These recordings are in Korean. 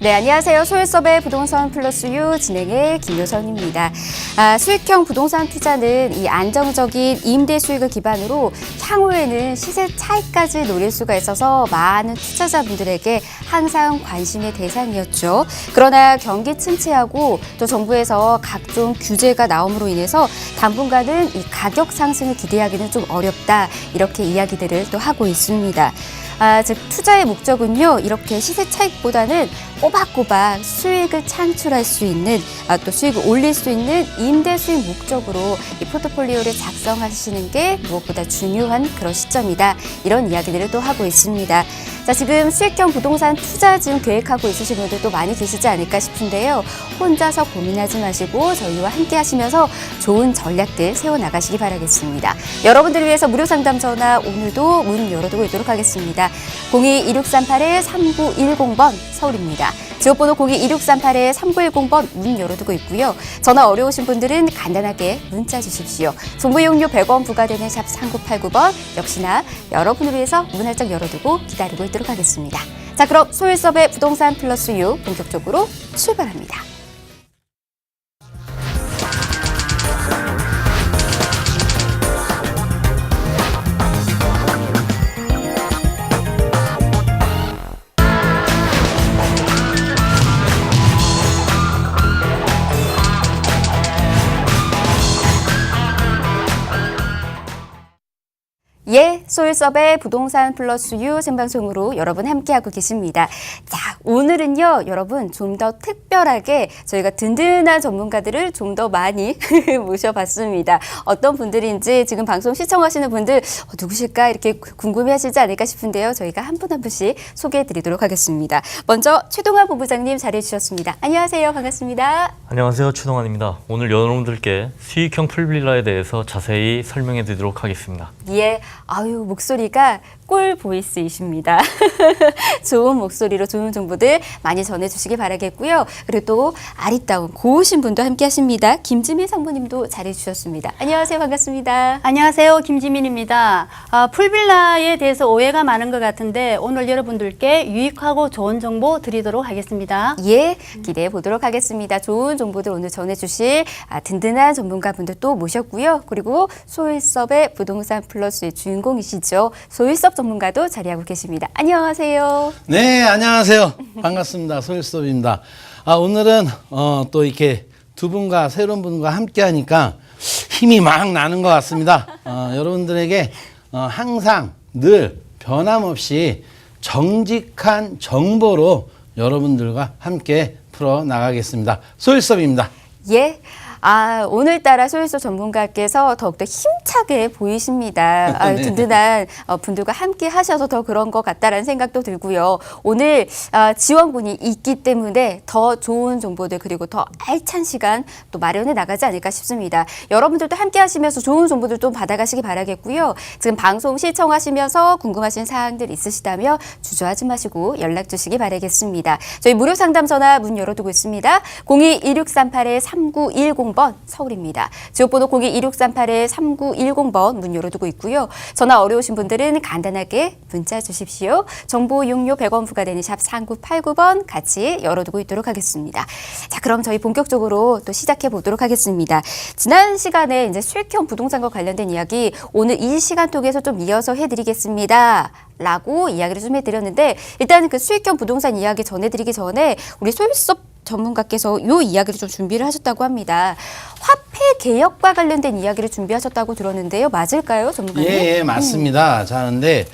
네, 안녕하세요. 소일섭의 부동산 플러스 유 진행의 김효선입니다. 아, 수익형 부동산 투자는 이 안정적인 임대 수익을 기반으로 향후에는 시세 차익까지 노릴 수가 있어서 많은 투자자분들에게 항상 관심의 대상이었죠. 그러나 경기 침체하고 또 정부에서 각종 규제가 나옴으로 인해서 당분간은 이 가격 상승을 기대하기는 좀 어렵다. 이렇게 이야기들을 또 하고 있습니다. 아, 즉 투자의 목적은요 이렇게 시세 차익보다는 꼬박꼬박 수익을 창출할 수 있는 아, 또 수익을 올릴 수 있는 임대 수익 목적으로 이 포트폴리오를 작성하시는 게 무엇보다 중요한 그런 시점이다 이런 이야기들을 또 하고 있습니다. 자 지금 수익형 부동산 투자 지금 계획하고 있으신 분들도 많이 계시지 않을까 싶은데요. 혼자서 고민하지 마시고 저희와 함께 하시면서 좋은 전략들 세워 나가시기 바라겠습니다. 여러분들을 위해서 무료 상담 전화 오늘도 문 열어두고 있도록 하겠습니다. 02-2638-3910번 서울입니다. 지역번호 02-2638-3910번 문 열어두고 있고요. 전화 어려우신 분들은 간단하게 문자 주십시오. 정보 이용료 100원 부과되는 샵 3989번 역시나 여러분을 위해서 문 활짝 열어두고 기다리고 있도록 하겠습니다. 자 그럼 소일섭의 부동산 플러스 유 본격적으로 출발합니다. 소일섭의 부동산 플러스 유 생방송으로 여러분 함께하고 계십니다. 자, 오늘은요, 여러분 좀 더 특별하게 저희가 든든한 전문가들을 좀 더 많이 모셔봤습니다. 어떤 분들인지 지금 방송 시청하시는 분들 어, 누구실까 이렇게 궁금해 하시지 않을까 싶은데요. 저희가 한 분한 분씩 소개해 드리도록 하겠습니다. 먼저 최동환 본부장님 자리해 주셨습니다. 안녕하세요. 반갑습니다. 안녕하세요 추동환입니다. 오늘 여러분들께 수익형 풀빌라에 대해서 자세히 설명해 드리도록 하겠습니다. 예, 아유 목소리가 꿀 보이스이십니다. 좋은 목소리로 좋은 정보들 많이 전해주시기 바라겠고요. 그리고 또 아리따운 고우신 분도 함께 하십니다. 김지민 상무님도 잘해주셨습니다. 안녕하세요, 반갑습니다. 안녕하세요. 김지민입니다. 아, 풀빌라에 대해서 오해가 많은 것 같은데 오늘 여러분들께 유익하고 좋은 정보 드리도록 하겠습니다. 예, 기대해 보도록 하겠습니다. 좋은 정보들 오늘 전해주실 아, 든든한 전문가분들 또 모셨고요. 그리고 소일섭의 부동산 플러스의 주인공이시죠. 소일섭 전문가도 자리하고 계십니다. 안녕하세요. 네, 안녕하세요. 반갑습니다. 소일섭입니다. 아, 오늘은 어, 또 이렇게 두 분과 새로운 분과 함께 하니까 힘이 막 나는 것 같습니다. 어, 여러분들에게 어, 항상 늘 변함없이 정직한 정보로 여러분들과 함께 풀어 나가겠습니다. 소일섭입니다. 예. 아, 오늘따라 소일소 전문가께서 더욱더 힘차게 보이십니다. 아, 네. 든든한 어, 분들과 함께 하셔서 더 그런 것 같다라는 생각도 들고요. 오늘 아, 지원군이 있기 때문에 더 좋은 정보들 그리고 더 알찬 시간 또 마련해 나가지 않을까 싶습니다. 여러분들도 함께 하시면서 좋은 정보들 좀 받아가시기 바라겠고요. 지금 방송 시청하시면서 궁금하신 사항들 있으시다면 주저하지 마시고 연락 주시기 바라겠습니다. 저희 무료 상담 전화 문 열어두고 있습니다. 02-2638-3910번 서울입니다. 지역번호 02-2638-3910번 문 열어두고 있고요. 전화 어려우신 분들은 간단하게 문자 주십시오. 정보 이용료 100원 부과되는 샵 3989번 같이 열어두고 있도록 하겠습니다. 자, 그럼 저희 본격적으로 또 시작해 보도록 하겠습니다. 지난 시간에 이제 수익형 부동산과 관련된 이야기 오늘 이 시간 통해서 좀 이어서 해드리겠습니다. 라고 이야기를 좀 해드렸는데 일단 그 수익형 부동산 이야기 전해드리기 전에 우리 소유섭 전문가께서 요 이야기를 좀 준비를 하셨다고 합니다. 화폐 개혁과 관련된 이야기를 준비하셨다고 들었는데요. 맞을까요, 전문가님? 예, 예, 맞습니다. 자, 근데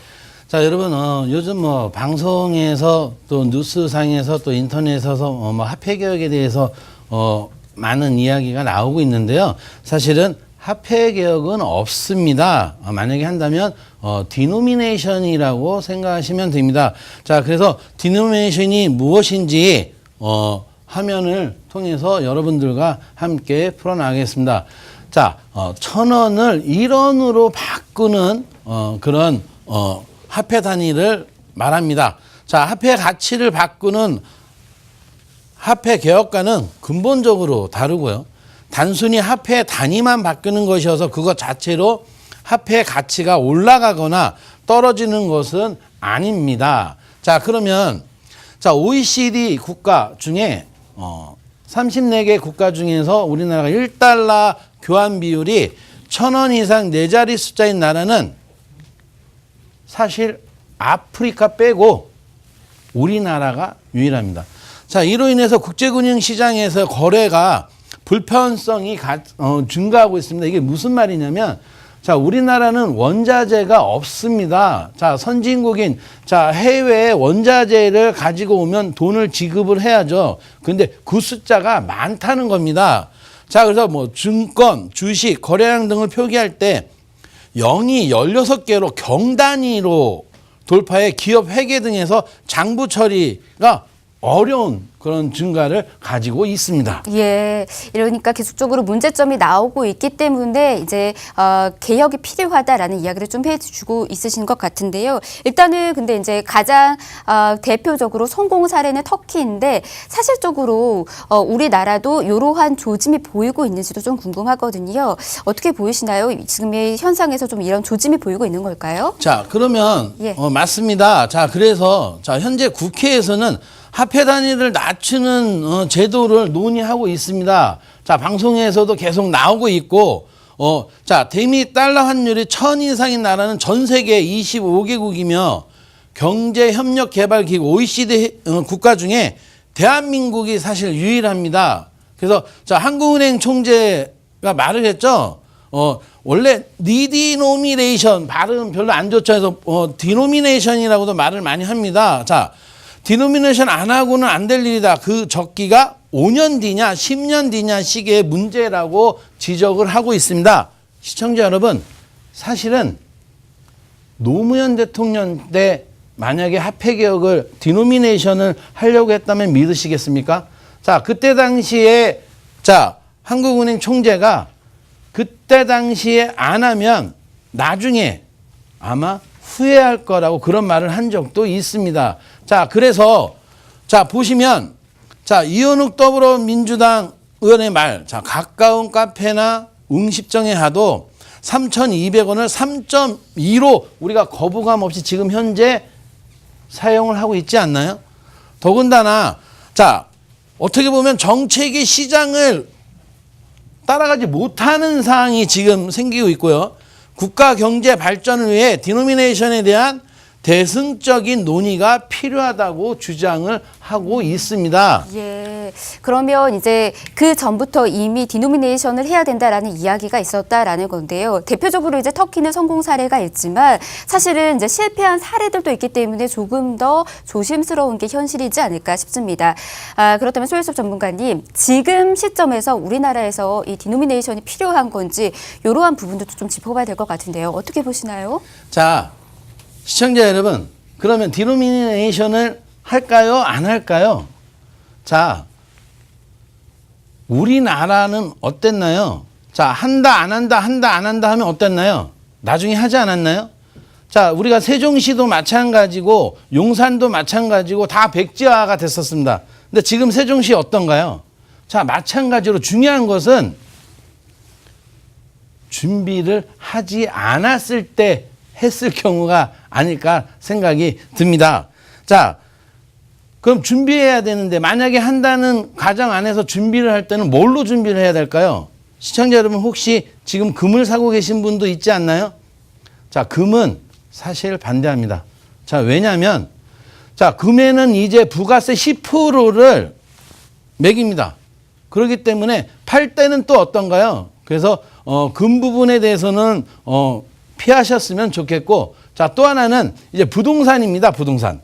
자, 여러분, 어, 요즘 뭐 방송에서 또 뉴스상에서 또 인터넷에서 어, 뭐 화폐 개혁에 대해서 어, 많은 이야기가 나오고 있는데요. 사실은 화폐 개혁은 없습니다. 어, 만약에 한다면 어, 디노미네이션이라고 생각하시면 됩니다. 자, 그래서 디노미네이션이 무엇인지 어, 화면을 통해서 여러분들과 함께 풀어나가겠습니다. 자, 어, 천 원을 일원으로 바꾸는 어, 그런 어, 화폐 단위를 말합니다. 자, 화폐 가치를 바꾸는 화폐 개혁과는 근본적으로 다르고요. 단순히 화폐 단위만 바꾸는 것이어서 그것 자체로 화폐 가치가 올라가거나 떨어지는 것은 아닙니다. 자, 그러면 자, OECD 국가 중에 어 34개 국가 중에서 우리나라가 1달러 교환 비율이 천 원 이상 네 자리 숫자인 나라는 사실 아프리카 빼고 우리나라가 유일합니다. 자, 이로 인해서 국제금융 시장에서 거래가 불편성이 가- 어, 증가하고 있습니다. 이게 무슨 말이냐면 자, 우리나라는 원자재가 없습니다. 자, 선진국인 자, 해외에 원자재를 가지고 오면 돈을 지급을 해야죠. 근데 그 숫자가 많다는 겁니다. 자, 그래서 뭐 증권, 주식, 거래량 등을 표기할 때 0이 16개로 경 단위로 돌파해 기업 회계 등에서 장부 처리가 어려운 그런 증가를 가지고 있습니다. 예, 이러니까 계속적으로 문제점이 나오고 있기 때문에 이제 어, 개혁이 필요하다라는 이야기를 좀 해주고 있으신 것 같은데요. 일단은 근데 이제 가장 어, 대표적으로 성공 사례는 터키인데 사실적으로 어, 우리나라도 이러한 조짐이 보이고 있는지도 좀 궁금하거든요. 어떻게 보이시나요? 지금의 현상에서 좀 이런 조짐이 보이고 있는 걸까요? 자, 그러면 예. 어, 맞습니다. 자, 그래서 자, 현재 국회에서는 화폐 단위를 낮추는 어, 제도를 논의하고 있습니다. 자, 방송에서도 계속 나오고 있고 어, 자, 대미 달러 환율이 천 이상인 나라는 전 세계 25개국이며 경제협력개발기구 OECD 어, 국가 중에 대한민국이 사실 유일합니다. 그래서 자 한국은행 총재가 말을 했죠. 어 원래 리디노미네이션 발음 별로 안 좋죠. 해서 어 디노미네이션이라고도 말을 많이 합니다. 자 디노미네이션 안 하고는 안 될 일이다. 그 적기가 5년 뒤냐 10년 뒤냐 시기의 문제라고 지적을 하고 있습니다. 시청자 여러분 사실은 노무현 대통령 때 만약에 화폐 개혁을 디노미네이션을 하려고 했다면 믿으시겠습니까? 자, 그때 당시에 자, 한국은행 총재가 그때 당시에 안 하면 나중에 아마 후회할 거라고 그런 말을 한 적도 있습니다. 자, 그래서 자, 보시면 자, 이현욱 더불어민주당 의원의 말. 자, 가까운 카페나 음식점에 하도 3,200원을 3.2로 우리가 거부감 없이 지금 현재 사용을 하고 있지 않나요? 더군다나 자, 어떻게 보면 정책의 시장을 따라가지 못하는 상황이 지금 생기고 있고요. 국가 경제 발전을 위해 디노미네이션에 대한 대승적인 논의가 필요하다고 주장을 하고 있습니다. 예. 그러면 이제 그 전부터 이미 디노미네이션을 해야 된다라는 이야기가 있었다라는 건데요. 대표적으로 이제 터키는 성공 사례가 있지만 사실은 이제 실패한 사례들도 있기 때문에 조금 더 조심스러운 게 현실이지 않을까 싶습니다. 아, 그렇다면 소일섭 전문가님, 지금 시점에서 우리나라에서 이 디노미네이션이 필요한 건지 이러한 부분도 좀 짚어봐야 될 것 같은데요. 어떻게 보시나요? 자, 시청자 여러분, 그러면 디노미네이션을 할까요? 안 할까요? 자, 우리나라는 어땠나요? 자, 한다, 안 한다, 한다, 안 한다 하면 어땠나요? 나중에 하지 않았나요? 자, 우리가 세종시도 마찬가지고, 용산도 마찬가지고, 다 백지화가 됐었습니다. 근데 지금 세종시 어떤가요? 자, 마찬가지로 중요한 것은 준비를 하지 않았을 때 했을 경우가 아닐까 생각이 듭니다. 자, 그럼 준비해야 되는데 만약에 한다는 가정 안에서 준비를 할 때는 뭘로 준비를 해야 될까요? 시청자 여러분 혹시 지금 금을 사고 계신 분도 있지 않나요? 자, 금은 사실 반대합니다. 자, 왜냐하면 자, 금에는 이제 부가세 10%를 매깁니다. 그렇기 때문에 팔 때는 또 어떤가요? 그래서 어, 금 부분에 대해서는 어, 피하셨으면 좋겠고 자, 또 하나는 이제 부동산입니다. 부동산.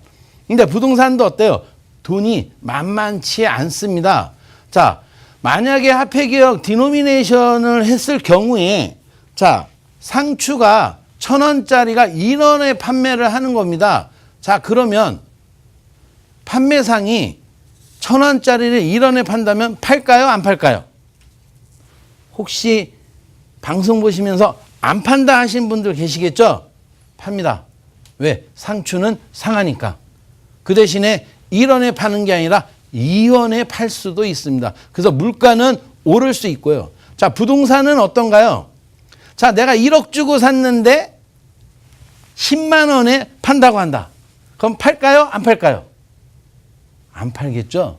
근데 부동산도 어때요? 돈이 만만치 않습니다. 자, 만약에 화폐개혁 디노미네이션을 했을 경우에 자, 상추가 천 원짜리가 1원에 판매를 하는 겁니다. 자, 그러면 판매상이 천 원짜리를 1원에 판다면 팔까요? 안 팔까요? 혹시 방송 보시면서 안 판다 하신 분들 계시겠죠? 팝니다. 왜? 상추는 상하니까. 그 대신에 1원에 파는 게 아니라 2원에 팔 수도 있습니다. 그래서 물가는 오를 수 있고요. 자, 부동산은 어떤가요? 자, 내가 1억 주고 샀는데 10만 원에 판다고 한다. 그럼 팔까요? 안 팔까요? 안 팔겠죠?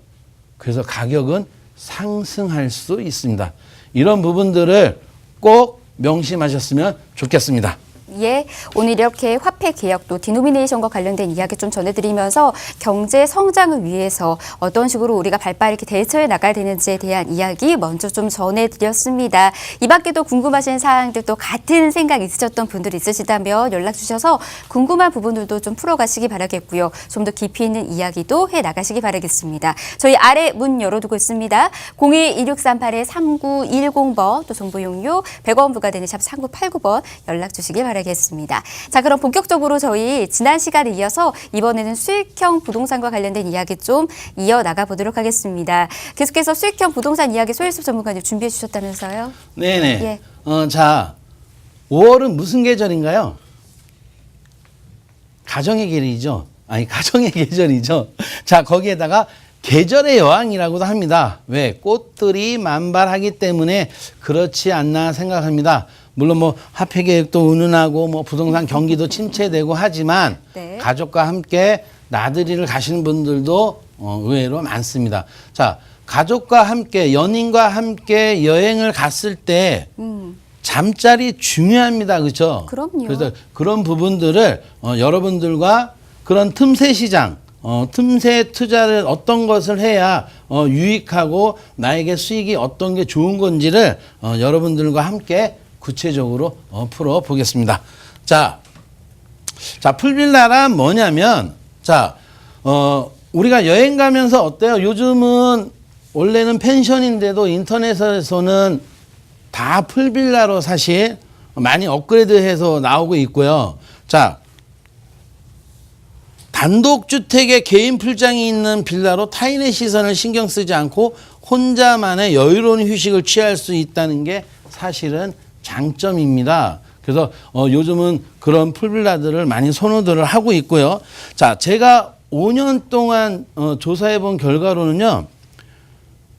그래서 가격은 상승할 수 있습니다. 이런 부분들을 꼭 명심하셨으면 좋겠습니다. 예, 오늘 이렇게 화폐 개혁도 디노미네이션과 관련된 이야기 좀 전해드리면서 경제 성장을 위해서 어떤 식으로 우리가 발빠르게 대처해 나가야 되는지에 대한 이야기 먼저 좀 전해드렸습니다. 이 밖에도 궁금하신 사항들 또 같은 생각 있으셨던 분들 있으시다면 연락 주셔서 궁금한 부분들도 좀 풀어가시기 바라겠고요. 좀 더 깊이 있는 이야기도 해 나가시기 바라겠습니다. 저희 아래 문 열어두고 있습니다. 02-1638-3910번 또 정보 용료 100원 부과되는 샵 3989번 연락 주시기 바라겠습니다. 자, 그럼 본격적으로 저희 지난 시간에 이어서 이번에는 수익형 부동산과 관련된 이야기 좀 이어 나가 보도록 하겠습니다. 계속해서 수익형 부동산 이야기 소일섭 전문가님 준비해 주셨다면서요? 네네. 예. 어, 자, 5월은 무슨 계절인가요? 가정의 계절이죠. 아니, 가정의 계절이죠. 자, 거기에다가 계절의 여왕이라고도 합니다. 왜? 꽃들이 만발하기 때문에 그렇지 않나 생각합니다. 물론 뭐 화폐 계획도 은은하고 뭐 부동산 경기도 침체되고 하지만 네. 가족과 함께 나들이를 가시는 분들도 어, 의외로 많습니다. 자, 가족과 함께 연인과 함께 여행을 갔을 때 잠자리 중요합니다. 그렇죠? 그럼요. 그래서 그런 부분들을 어, 여러분들과 그런 틈새 시장 어, 틈새 투자를 어떤 것을 해야 어, 유익하고 나에게 수익이 어떤 게 좋은 건지를 어, 여러분들과 함께 구체적으로 어, 풀어 보겠습니다. 자, 자, 풀빌라란 뭐냐면, 자, 어, 우리가 여행 가면서 어때요? 요즘은 원래는 펜션인데도 인터넷에서는 다 풀빌라로 사실 많이 업그레이드해서 나오고 있고요. 자, 단독주택에 개인 풀장이 있는 빌라로 타인의 시선을 신경 쓰지 않고 혼자만의 여유로운 휴식을 취할 수 있다는 게 사실은 장점입니다. 그래서 어, 요즘은 그런 풀빌라들을 많이 선호들을 하고 있고요. 자, 제가 5년 동안 어, 조사해 본 결과로는요.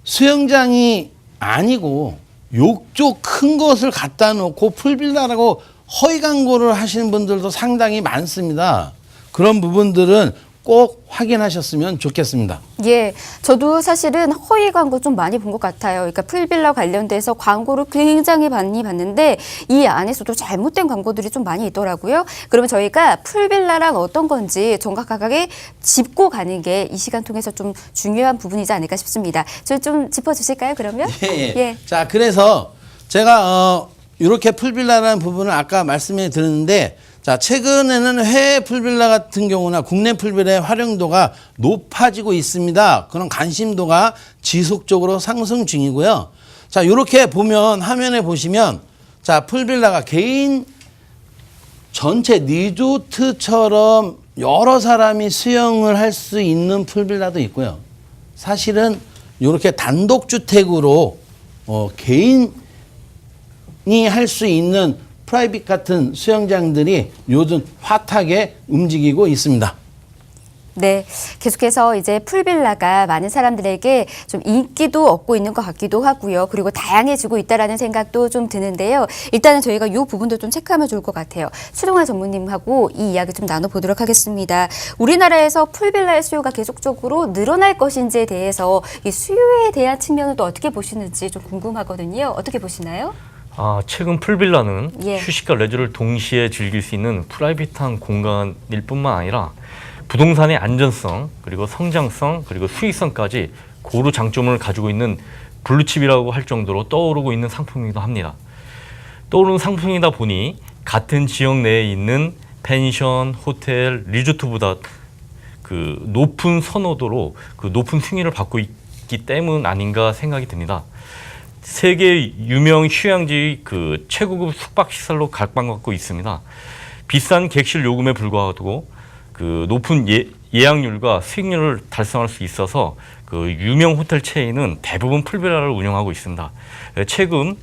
수영장이 아니고 욕조 큰 것을 갖다 놓고 풀빌라라고 허위 광고를 하시는 분들도 상당히 많습니다. 그런 부분들은 꼭 확인하셨으면 좋겠습니다. 예, 저도 사실은 허위 광고 좀 많이 본 것 같아요. 그러니까 풀빌라 관련돼서 광고를 굉장히 많이 봤는데 이 안에서도 잘못된 광고들이 좀 많이 있더라고요. 그러면 저희가 풀빌라랑 어떤 건지 정확하게 짚고 가는 게 이 시간 통해서 좀 중요한 부분이지 않을까 싶습니다. 저좀 짚어주실까요? 그러면? 예, 예. 예. 자, 그래서 제가 어 이렇게 풀빌라라는 부분을 아까 말씀해 드렸는데 자, 최근에는 해외 풀빌라 같은 경우나 국내 풀빌라의 활용도가 높아지고 있습니다. 그런 관심도가 지속적으로 상승 중이고요. 자, 이렇게 보면 화면에 보시면 자, 풀빌라가 개인 전체 리조트처럼 여러 사람이 수영을 할 수 있는 풀빌라도 있고요. 사실은 이렇게 단독주택으로 어, 개인이 할 수 있는 프라이빗 같은 수영장들이 요즘 핫하게 움직이고 있습니다. 네, 계속해서 이제 풀빌라가 많은 사람들에게 좀 인기도 얻고 있는 것 같기도 하고요. 그리고 다양해지고 있다라는 생각도 좀 드는데요. 일단은 저희가 이 부분도 좀 체크하면 좋을 것 같아요. 수동화 전무님하고 이 이야기 좀 나눠보도록 하겠습니다. 우리나라에서 풀빌라의 수요가 계속적으로 늘어날 것인지에 대해서 이 수요에 대한 측면은 또 어떻게 보시는지 좀 궁금하거든요. 어떻게 보시나요? 아, 최근 풀빌라는 예. 휴식과 레저를 동시에 즐길 수 있는 프라이빗한 공간일 뿐만 아니라 부동산의 안전성, 그리고 성장성, 그리고 수익성까지 고루 장점을 가지고 있는 블루칩이라고 할 정도로 떠오르고 있는 상품이기도 합니다. 떠오르는 상품이다 보니 같은 지역 내에 있는 펜션, 호텔, 리조트보다 그 높은 선호도로 그 높은 승인을 받고 있기 때문 아닌가 생각이 듭니다. 세계 유명 휴양지 그 최고급 숙박 시설로 각광받고 있습니다. 비싼 객실 요금에 불구하고 그 높은 예, 예약률과 수익률을 달성할 수 있어서 그 유명 호텔 체인은 대부분 풀빌라를 운영하고 있습니다. 예, 최근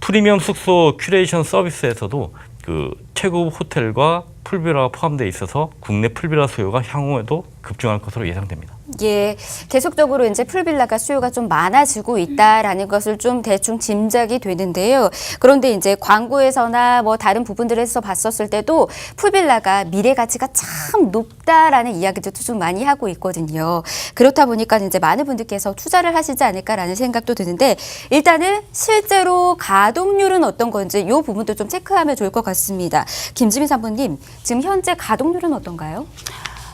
프리미엄 숙소 큐레이션 서비스에서도 그 최고급 호텔과 풀빌라가 포함되어 있어서 국내 풀빌라 수요가 향후에도 급증할 것으로 예상됩니다. 예, 계속적으로 이제 풀빌라가 수요가 좀 많아지고 있다라는 것을 좀 대충 짐작이 되는데요. 그런데 이제 광고에서나 뭐 다른 부분들에서 봤었을 때도 풀빌라가 미래 가치가 참 높다라는 이야기들도 좀 많이 하고 있거든요. 그렇다 보니까 이제 많은 분들께서 투자를 하시지 않을까라는 생각도 드는데 일단은 실제로 가동률은 어떤 건지 이 부분도 좀 체크하면 좋을 것 같습니다. 김지민 사부님, 지금 현재 가동률은 어떤가요?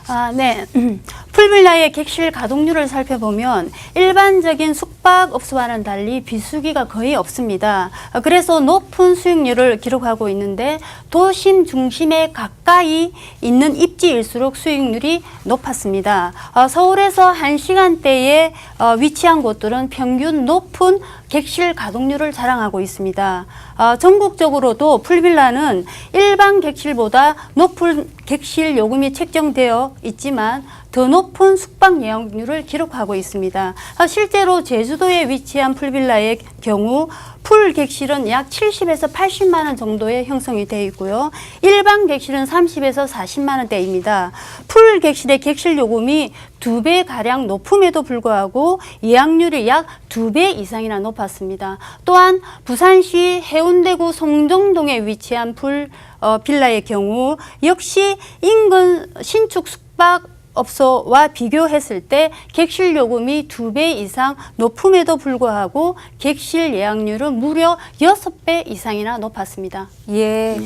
아, 네. 풀빌라의 객실 가동률을 살펴보면 일반적인 숙박업소와는 달리 비수기가 거의 없습니다. 아, 그래서 높은 수익률을 기록하고 있는데 도심 중심에 가까이 있는 입지일수록 수익률이 높았습니다. 아, 서울에서 한시간대에 어, 위치한 곳들은 평균 높은 객실 가동률을 자랑하고 있습니다. 아, 전국적으로도 풀빌라는 일반 객실보다 높은 객실 요금이 책정되어 있지만 더 높은 숙박 예약률을 기록하고 있습니다. 아, 실제로 제주도에 위치한 풀빌라의 경우 풀 객실은 약 70에서 80만 원 정도의 형성이 되어 있고요. 일반 객실은 30에서 40만 원대입니다. 풀 객실의 객실 요금이 두 배 가량 높음에도 불구하고 예약률이 약 두 배 이상이나 높았습니다. 또한 부산시 해운대구 송정동에 위치한 풀 어, 빌라의 경우 역시 인근 신축 숙박 업소와 비교했을 때 객실 요금이 두 배 이상 높음에도 불구하고 객실 예약률은 무려 여섯 배 이상이나 높았습니다. 예.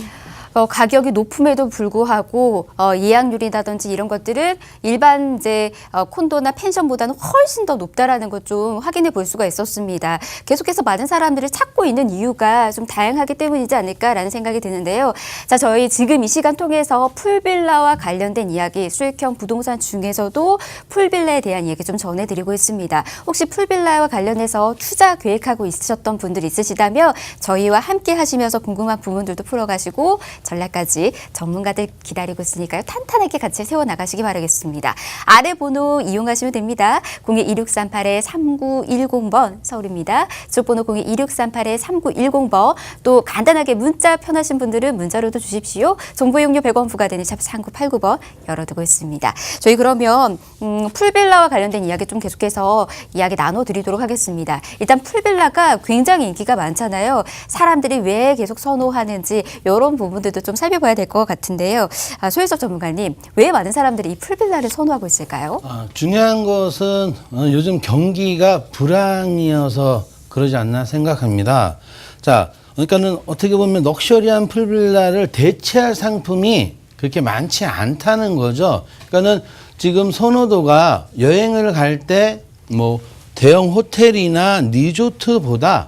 어, 가격이 높음에도 불구하고 어, 예약률이라든지 이런 것들은 일반 이제 어, 콘도나 펜션보다는 훨씬 더 높다라는 것 좀 확인해 볼 수가 있었습니다. 계속해서 많은 사람들을 찾고 있는 이유가 좀 다양하기 때문이지 않을까라는 생각이 드는데요. 자, 저희 지금 이 시간 통해서 풀빌라와 관련된 이야기, 수익형 부동산 중에서도 풀빌라에 대한 이야기 좀 전해드리고 있습니다. 혹시 풀빌라와 관련해서 투자 계획하고 있으셨던 분들 있으시다면 저희와 함께 하시면서 궁금한 부분들도 풀어가시고 전략까지 전문가들 기다리고 있으니까요. 탄탄하게 같이 세워나가시기 바라겠습니다. 아래 번호 이용하시면 됩니다. 022638-3910번 서울입니다. 주번호 022638-3910번 또 간단하게 문자 편하신 분들은 문자로도 주십시오. 정보 이용료 100원 부과되는 샵 3989번 열어두고 있습니다. 저희 그러면 음, 풀빌라와 관련된 이야기 좀 계속해서 이야기 나눠드리도록 하겠습니다. 일단 풀빌라가 굉장히 인기가 많잖아요. 사람들이 왜 계속 선호하는지 이런 부분들 도 좀 살펴봐야 될 것 같은데요. 아, 소혜석 전문가님, 왜 많은 사람들이 이 풀빌라를 선호하고 있을까요? 아, 중요한 것은 어, 요즘 경기가 불황이어서 그러지 않나 생각합니다. 자, 그러니까는 어떻게 보면 럭셔리한 풀빌라를 대체할 상품이 그렇게 많지 않다는 거죠. 그러니까는 지금 선호도가 여행을 갈 때 뭐 대형 호텔이나 리조트보다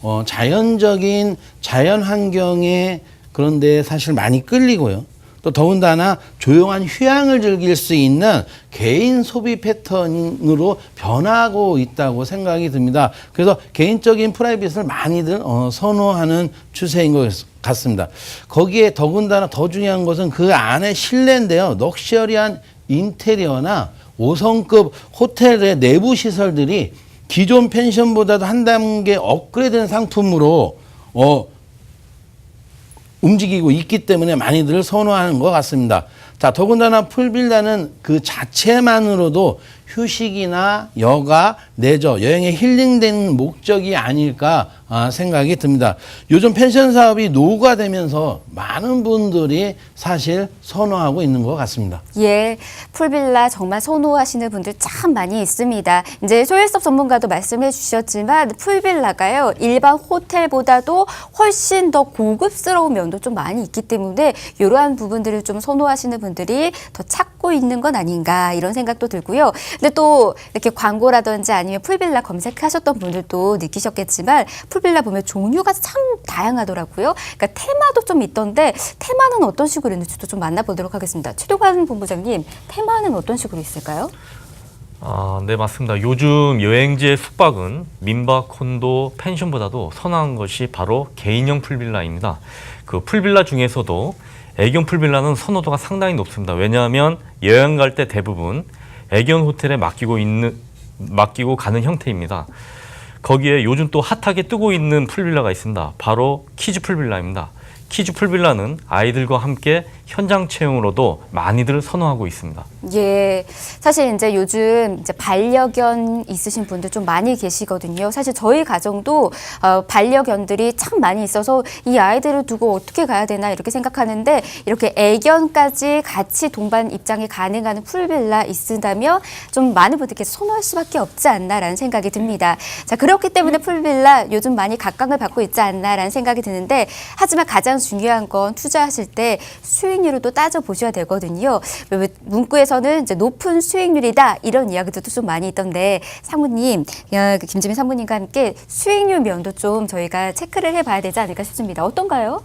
어, 자연적인 자연 환경에 그런데 사실 많이 끌리고요. 또 더군다나 조용한 휴양을 즐길 수 있는 개인 소비 패턴으로 변하고 있다고 생각이 듭니다. 그래서 개인적인 프라이빗을 많이들 어, 선호하는 추세인 것 같습니다. 거기에 더군다나 더 중요한 것은 그 안에 실내인데요. 럭셔리한 인테리어나 5성급 호텔의 내부 시설들이 기존 펜션보다도 한 단계 업그레이드된 상품으로 어, 움직이고 있기 때문에 많이들 선호하는 것 같습니다. 자, 더군다나 풀빌라는 그 자체만으로도 휴식이나 여가, 내저, 여행에 힐링되는 목적이 아닐까 아, 생각이 듭니다. 요즘 펜션 사업이 노후화되면서 많은 분들이 사실 선호하고 있는 것 같습니다. 예, 풀빌라 정말 선호하시는 분들 참 많이 있습니다. 이제 소일섭 전문가도 말씀해 주셨지만 풀빌라가요 일반 호텔보다도 훨씬 더 고급스러운 면도 좀 많이 있기 때문에 이러한 부분들을 좀 선호하시는 분들이 더 찾고 있는 건 아닌가 이런 생각도 들고요. 근데 또 이렇게 광고라든지 아니 면 풀빌라 검색하셨던 분들도 느끼셨겠지만 풀빌라 보면 종류가 참 다양하더라고요. 그러니까 테마도 좀 있던데 테마는 어떤 식으로 있는지도 좀 만나보도록 하겠습니다. 최도관 본부장님, 테마는 어떤 식으로 있을까요? 아, 네, 맞습니다. 요즘 여행지의 숙박은 민박, 콘도, 펜션보다도 선호한 것이 바로 개인형 풀빌라입니다. 그 풀빌라 중에서도 애견 풀빌라는 선호도가 상당히 높습니다. 왜냐하면 여행 갈 때 대부분 애견 호텔에 맡기고 있는 맡기고 가는 형태입니다. 거기에 요즘 또 핫하게 뜨고 있는 풀빌라가 있습니다. 바로 키즈 풀빌라입니다. 키즈 풀빌라는 아이들과 함께 현장 체험으로도 많이들 선호하고 있습니다. 예. 사실 이제 요즘 이제 반려견 있으신 분들 좀 많이 계시거든요. 사실 저희 가정도 어, 반려견들이 참 많이 있어서 이 아이들을 두고 어떻게 가야 되나 이렇게 생각하는데 이렇게 애견까지 같이 동반 입장이 가능한 풀빌라 있으다면 좀 많은 분들께서 선호할 수밖에 없지 않나라는 생각이 듭니다. 자, 그렇기 때문에 풀빌라 요즘 많이 각광을 받고 있지 않나라는 생각이 드는데 하지만 가장 중요한 건 투자하실 때 수익률을 또 따져 보셔야 되거든요. 왜 문구에서는 이제 높은 수익률이다 이런 이야기들도 좀 많이 있던데 사모님, 야, 그 김지민 사모님과 함께 수익률 면도 좀 저희가 체크를 해봐야 되지 않을까 싶습니다. 어떤가요?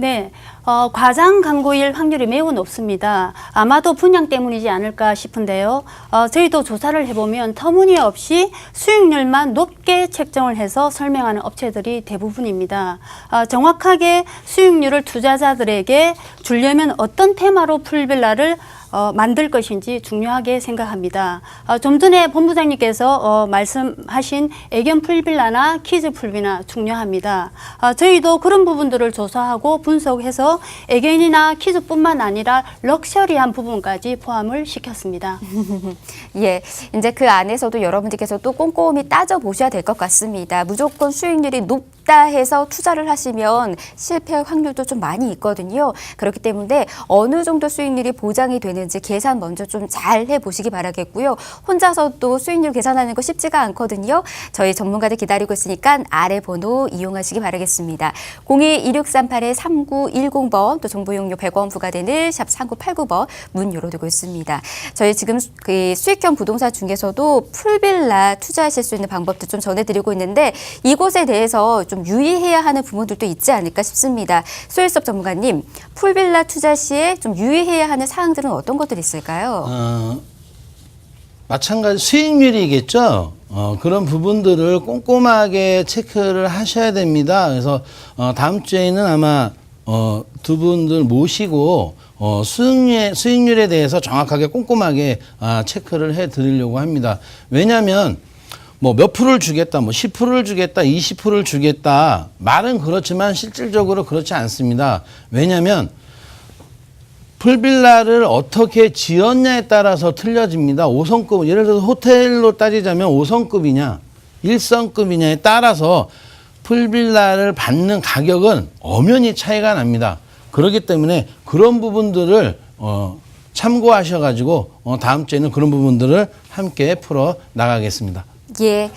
네, 어, 과장 광고일 확률이 매우 높습니다. 아마도 분양 때문이지 않을까 싶은데요. 어, 저희도 조사를 해보면 터무니없이 수익률만 높게 책정을 해서 설명하는 업체들이 대부분입니다. 어, 정확하게 수익률을 투자자들에게 주려면 어떤 테마로 풀빌라를 어, 만들 것인지 중요하게 생각합니다. 어, 좀 전에 본부장님께서 어, 말씀하신 애견 풀빌라나 키즈 풀빌라 중요합니다. 어, 저희도 그런 부분들을 조사하고 분석해서 애견이나 키즈뿐만 아니라 럭셔리한 부분까지 포함을 시켰습니다. 예, 이제 그 안에서도 여러분들께서 또 꼼꼼히 따져 보셔야 될 것 같습니다. 무조건 수익률이 높 다 해서 투자를 하시면 실패할 확률도 좀 많이 있거든요. 그렇기 때문에 어느 정도 수익률이 보장이 되는지 계산 먼저 좀 잘 해보시기 바라겠고요. 혼자서 또 수익률 계산하는 거 쉽지가 않거든요. 저희 전문가들 기다리고 있으니까 아래 번호 이용하시기 바라겠습니다. 02-2638-3910번 또 정보 용료 100원 부과되는 샵 3989번 문 열어두고 있습니다. 저희 지금 그 수익형 부동산 중에서도 풀빌라 투자하실 수 있는 방법도 좀 전해드리고 있는데 이곳에 대해서 좀 유의해야 하는 부분들도 있지 않을까 싶습니다. 소일섭 전문가님, 풀빌라 투자 시에 좀 유의해야 하는 사항들은 어떤 것들이 있을까요? 어, 마찬가지 수익률이겠죠. 어, 그런 부분들을 꼼꼼하게 체크를 하셔야 됩니다. 그래서 어, 다음 주에는 아마 어, 두 분들 모시고 어, 수익률, 수익률에 대해서 정확하게 꼼꼼하게 아, 체크를 해 드리려고 합니다. 왜냐하면 뭐 몇 프로를 주겠다, 뭐 10%를 주겠다, 20%를 주겠다. 말은 그렇지만 실질적으로 그렇지 않습니다. 왜냐하면 풀빌라를 어떻게 지었냐에 따라서 틀려집니다. 5성급, 예를 들어서 호텔로 따지자면 5성급이냐, 1성급이냐에 따라서 풀빌라를 받는 가격은 엄연히 차이가 납니다. 그렇기 때문에 그런 부분들을 어, 참고하셔가지고 어, 다음 주에는 그런 부분들을 함께 풀어 나가겠습니다. 예,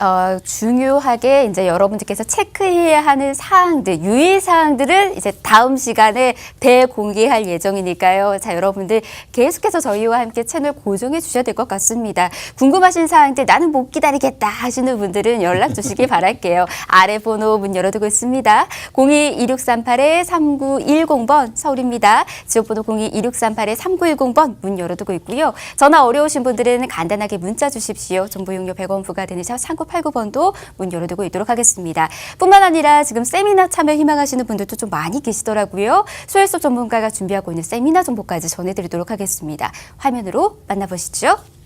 어, 중요하게 이제 여러분들께서 체크해야 하는 사항들, 유의 사항들을 이제 다음 시간에 대공개할 예정이니까요. 자, 여러분들 계속해서 저희와 함께 채널 고정해 주셔야 될 것 같습니다. 궁금하신 사항들 나는 못 기다리겠다 하시는 분들은 연락 주시기 바랄게요. 아래 번호 문 열어두고 있습니다. 02-2638-3910번 서울입니다. 지역번호 02-2638-3910번 문 열어두고 있고요. 전화 어려우신 분들은 간단하게 문자 주십시오. 정보 용료 100원 부과되는 샵 3989번도 문 열어두고 있도록 하겠습니다. 뿐만 아니라 지금 세미나 참여 희망하시는 분들도 좀 많이 계시더라고요. 소일섭 전문가가 준비하고 있는 세미나 정보까지 전해드리도록 하겠습니다. 화면으로 만나보시죠.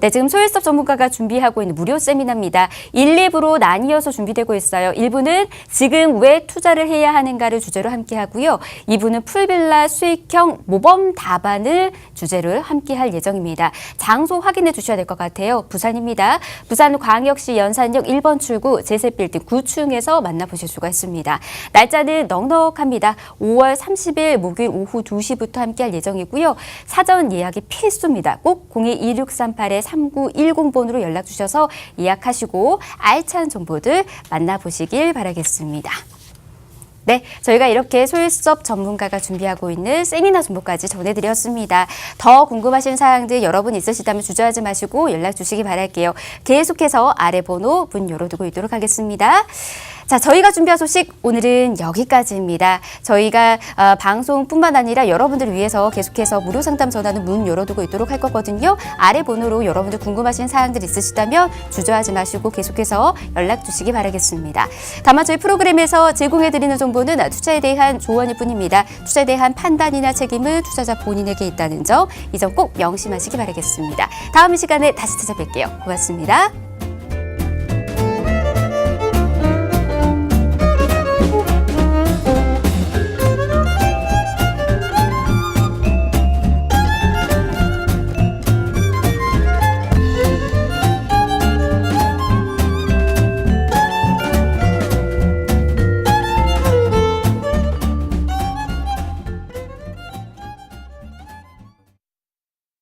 네, 지금 소일섭 전문가가 준비하고 있는 무료 세미나입니다. 1, 2부로 나뉘어서 준비되고 있어요. 1부는 지금 왜 투자를 해야 하는가를 주제로 함께 하고요. 2부는 풀빌라 수익형 모범 답안을 주제로 함께 할 예정입니다. 장소 확인해 주셔야 될 것 같아요. 부산입니다. 부산 광역시 연산역 1번 출구 제세빌딩 9층에서 만나보실 수가 있습니다. 날짜는 넉넉합니다. 5월 30일 목요일 오후 2시부터 함께 할 예정이고요. 사전 예약이 필수입니다. 꼭 02-2638에 3910번으로 연락 주셔서 예약하시고 알찬 정보들 만나보시길 바라겠습니다. 네, 저희가 이렇게 소일섭 전문가가 준비하고 있는 세미나 정보까지 전해드렸습니다. 더 궁금하신 사항들 여러분 있으시다면 주저하지 마시고 연락 주시기 바랄게요. 계속해서 아래 번호 문 열어두고 있도록 하겠습니다. 자, 저희가 준비한 소식 오늘은 여기까지입니다. 저희가 어, 방송뿐만 아니라 여러분들을 위해서 계속해서 무료 상담 전화는 문 열어두고 있도록 할 거거든요. 아래 번호로 여러분들 궁금하신 사항들 있으시다면 주저하지 마시고 계속해서 연락 주시기 바라겠습니다. 다만 저희 프로그램에서 제공해드리는 정보는 투자에 대한 조언일 뿐입니다. 투자에 대한 판단이나 책임은 투자자 본인에게 있다는 점, 이 점 꼭 명심하시기 바라겠습니다. 다음 시간에 다시 찾아뵐게요. 고맙습니다.